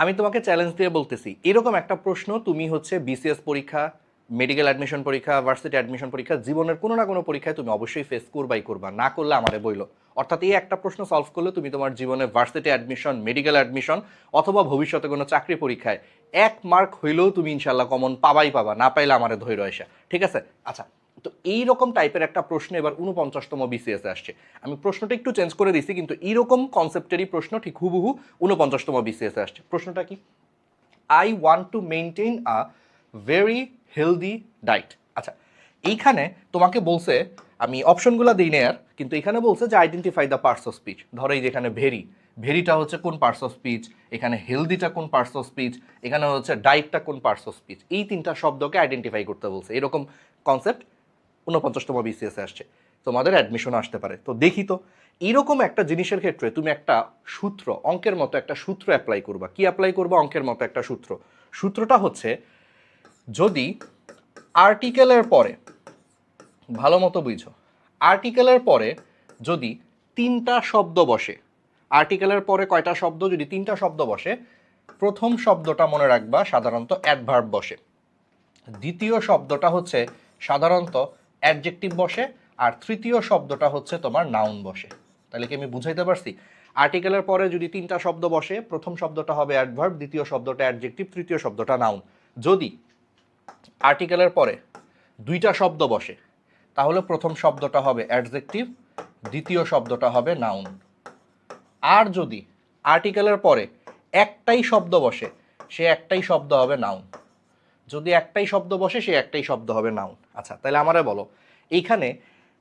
আমি তোমাকে চ্যালেঞ্জ দিয়ে বলতেছি, এরকম একটা প্রশ্ন তুমি হচ্ছে বিসিএস পরীক্ষা মেডিকেল অ্যাডমিশন পরীক্ষা ভার্সিটি অ্যাডমিশন পরীক্ষা, জীবনের কোনো না কোনো পরীক্ষায় তুমি অবশ্যই ফেস করবাই করবা, না করলে আমারে বইলো। অর্থাৎ এই একটা প্রশ্ন সলভ করলে তুমি তোমার জীবনে ভার্সিটি অ্যাডমিশন মেডিকেল অ্যাডমিশন অথবা ভবিষ্যতে কোনো চাকরি পরীক্ষায় এক মার্ক হইলেও তুমি ইনশাল্লাহ কমন পাবাই পাবা, না পাইলে আমারে ধৈর্য আসা ঠিক আছে? আচ্ছা তো এই রকম টাইপের একটা প্রশ্ন এবার উনপঞ্চাশতম বিসিএসে আসছে। আমি প্রশ্নটা একটু চেঞ্জ করে দিছি, কিন্তু এইরকম কনসেপ্টেরই প্রশ্ন ঠিক হুবহু উনপঞ্চাশতম বিসিএসে আসছে। প্রশ্নটা কি? I want to maintain a very healthy diet আচ্ছা এইখানে তোমাকে বলছে, আমি অপশনগুলো দিই না আর, কিন্তু এখানে বলছে যে identify the parts of speech ধরো এই যেখানে ভেরি, ভেরিটা হচ্ছে কোন পার্টস অফ স্পিচ এখানে হেলদিটা কোন পার্টস অফ স্পিচ এখানে হচ্ছে ডায়েটটা কোন পার্টস অফ স্পিচ এই তিনটা শব্দকে আইডেন্টিফাই করতে বলছে। এরকম কনসেপ্ট উনপঞ্চাশতম বিসিএসে আসছে। তোমাদের অ্যাডমিশন আসতে পারে। তো দেখি তো এইরকম একটা জিনিসের ক্ষেত্রে তুমি একটা সূত্র, অঙ্কের মতো একটা সূত্র অ্যাপ্লাই করবা। কি অ্যাপ্লাই করবা? অঙ্কের মতো একটা সূত্র। সূত্রটা হচ্ছে, যদি আর্টিকেলের পরে, ভালো মতো বুঝো আর্টিকেলের পরে যদি তিনটা শব্দ বসে আর্টিকেলের পরে কয়টা শব্দ? যদি তিনটা শব্দ বসে, প্রথম শব্দটা মনে রাখবা সাধারণত অ্যাডভার্ব বসে। দ্বিতীয় শব্দটা হচ্ছে সাধারণত অ্যাডজেক্টিভ বসে, আর তৃতীয় শব্দটা হচ্ছে তোমার নাউন বসে। তাহলে কি আমি বুঝাইতে পারছি? আর্টিকেলের পরে যদি তিনটা শব্দ বসে, প্রথম শব্দটা হবে অ্যাডভার্ব দ্বিতীয় শব্দটা অ্যাডজেক্টিভ তৃতীয় শব্দটা নাউন যদি আর্টিকেলের পরে দুইটা শব্দ বসে, তাহলে প্রথম শব্দটা হবে অ্যাডজেক্টিভ দ্বিতীয় শব্দটা হবে নাউন আর যদি আর্টিকেলের পরে একটাই শব্দ বসে, সে একটাই শব্দ হবে নাউন যদি একটাই শব্দ বসে সে একটাই শব্দ হবে নাউন আচ্ছা তাহলে আমারে বলো, এইখানে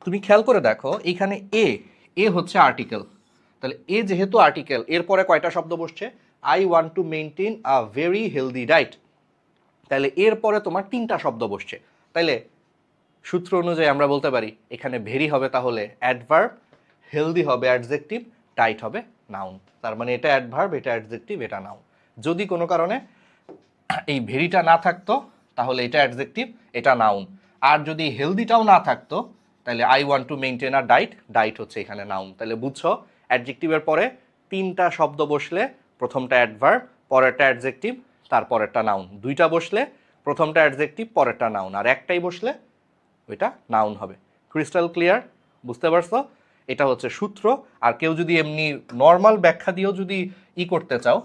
তুমি খেয়াল করে দেখো, এইখানে এ এ হচ্ছে আর্টিকেল তাহলে এ যেহেতু আর্টিকেল এরপরে কয়টা শব্দ বসছে? I want to maintain a very healthy diet তাহলে এরপরে তোমার তিনটা শব্দ বসছে। তাইলে সূত্র অনুযায়ী আমরা বলতে পারি, এখানে ভেরি হবে তাহলে অ্যাডভার্ব হেলদি হবে অ্যাডজেক্টিভ ডাইট হবে নাউন তার মানে এটা অ্যাডভার্ব এটা অ্যাডজেক্টিভ এটা নাউন যদি কোনো কারণে এই ভেরিটা না থাকতো, তাহলে এটা অ্যাডজেক্টিভ এটা নাউন আর যদি হেলদিটাও না থাকতো, তাহলে I want to maintain a diet diet হচ্ছে এখানে নাউন তাহলে বুঝছ অ্যাডজেক্টিভের পরে তিনটা শব্দ বসলে প্রথমটা অ্যাডভার্ব পরেরটা অ্যাডজেক্টিভ তারপরেরটা নাউন দুইটা বসলে প্রথমটা অ্যাডজেক্টিভ পরেরটা নাউন আর একটাই বসলে ওইটা নাউন হবে। ক্রিস্টাল ক্লিয়ার বুঝতে পারছ? এটা হচ্ছে সূত্র। আর কেউ যদি এমনি নর্মাল ব্যাখ্যা দিয়েও যদি ই করতে চাও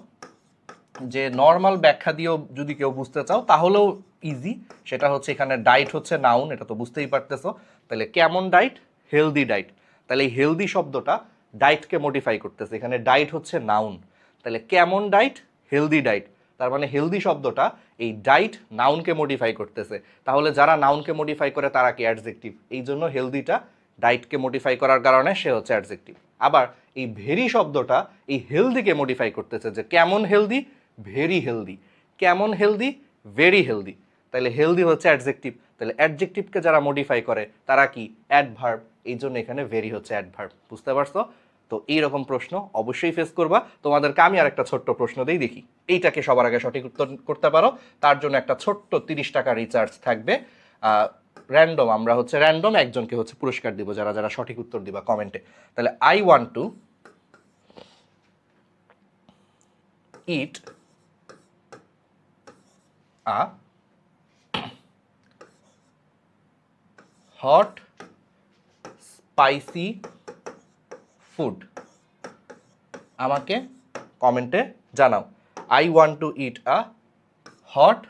যে নর্মাল ব্যাখ্যা দিয়েও যদি কেউ বুঝতে চাও, তাহলেও ইজি সেটা হচ্ছে এখানে ডাইট হচ্ছে নাউন এটা তো বুঝতেই পারতেছো। তাহলে কেমন ডাইট হেলদি ডাইট তাহলে এই হেলদি শব্দটা ডাইটকে মডিফাই করতেছে। এখানে ডাইট হচ্ছে নাউন তাহলে কেমন ডাইট হেলদি ডাইট তার মানে হেলদি শব্দটা এই ডাইট নাউনকে মডিফাই করতেছে। তাহলে যারা নাউনকে মডিফাই করে, তারা কি অ্যাডজেক্টিভ এই জন্য হেলদিটা ডাইটকে মডিফাই করার কারণে সে হচ্ছে অ্যাডজেক্টিভ আবার এই ভেরি শব্দটা এই হেলদিকে মডিফাই করতেছে যে কেমন হেলদি ভেরি হেলদি কেমন হেলদি ভেরি হেলদি তাহলে হেলদি হচ্ছে অ্যাডজেক্টিভ তাহলে অ্যাডজেক্টিভকে যারা মডিফাই করে, তারা কি? অ্যাডভার্ব এই জন্য এখানে ভেরি হচ্ছে অ্যাডভার্ব বুঝতে পারছ? তো এইরকম প্রশ্ন অবশ্যই ফেস করবা। তোমাদেরকে আমি আর একটা ছোট্ট প্রশ্ন দিই, দেখি। এইটাকে সবার আগে সঠিক উত্তর করতে পারো। তার জন্য একটা ছোট্ট তিরিশ টাকা রিচার্জ থাকবে। র্যান্ডম আমরা হচ্ছে র্যান্ডম একজনকে হচ্ছে পুরস্কার দিব যারা যারা সঠিক উত্তর দিবা কমেন্টে তাহলে I want to eat a hot spicy food আমাকে কমেন্টে জানাও। I want to eat a hot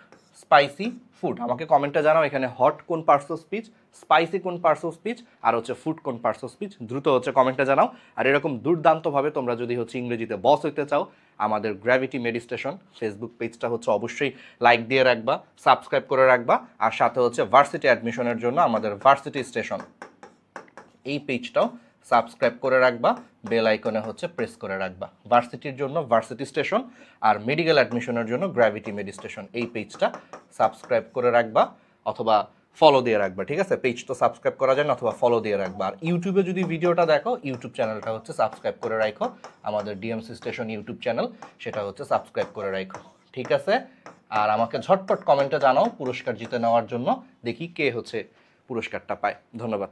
spicy food আমাকে কমেন্টটা জানাও, এখানে হট কোন পার্টস অফ স্পিচ স্পাইসি কোন পার্টস অফ স্পিচ আর হচ্ছে ফুড কোন পার্টস অফ স্পিচ দ্রুত হচ্ছে কমেন্টটা জানাও। আর এরকম দুর্দান্তভাবে তোমরা যদি হচ্ছে ইংরেজিতে বস হইতে চাও, আমাদের গ্র্যাভিটি মেডিস্টেশন ফেসবুক পেজটা হচ্ছে অবশ্যই লাইক দিয়ে রাখবা সাবস্ক্রাইব করে রাখবা, আর সাথে হচ্ছে ভার্সিটি অ্যাডমিশনের জন্য আমাদের ভার্সিটি স্টেশন এই পেজটাও সাবস্ক্রাইব করে রাখবা, বেল আইকনে হচ্ছে প্রেস করে রাখবা। ভার্সিটির জন্য ভার্সিটি স্টেশন আর মেডিকেল অ্যাডমিশনের জন্য গ্র্যাভিটি মেডি স্টেশন এই পেজটা সাবস্ক্রাইব করে রাখবা অথবা ফলো দিয়ে রাখবা, ঠিক আছে? পেজ তো সাবস্ক্রাইব করা যায় না অথবা ফলো দিয়ে রাখবা। আর ইউটিউবে যদি ভিডিওটা দেখো ইউটিউব চ্যানেলটা হচ্ছে সাবস্ক্রাইব করে রাখো। আমাদের ডিএমসি স্টেশন ইউটিউব চ্যানেল সেটা হচ্ছে সাবস্ক্রাইব করে রাখো, ঠিক আছে? আর আমাকে ঝটপট কমেন্টে জানাও পুরস্কার জিতে নেওয়ার জন্য, দেখি কে হচ্ছে পুরস্কারটা পায়। ধন্যবাদ।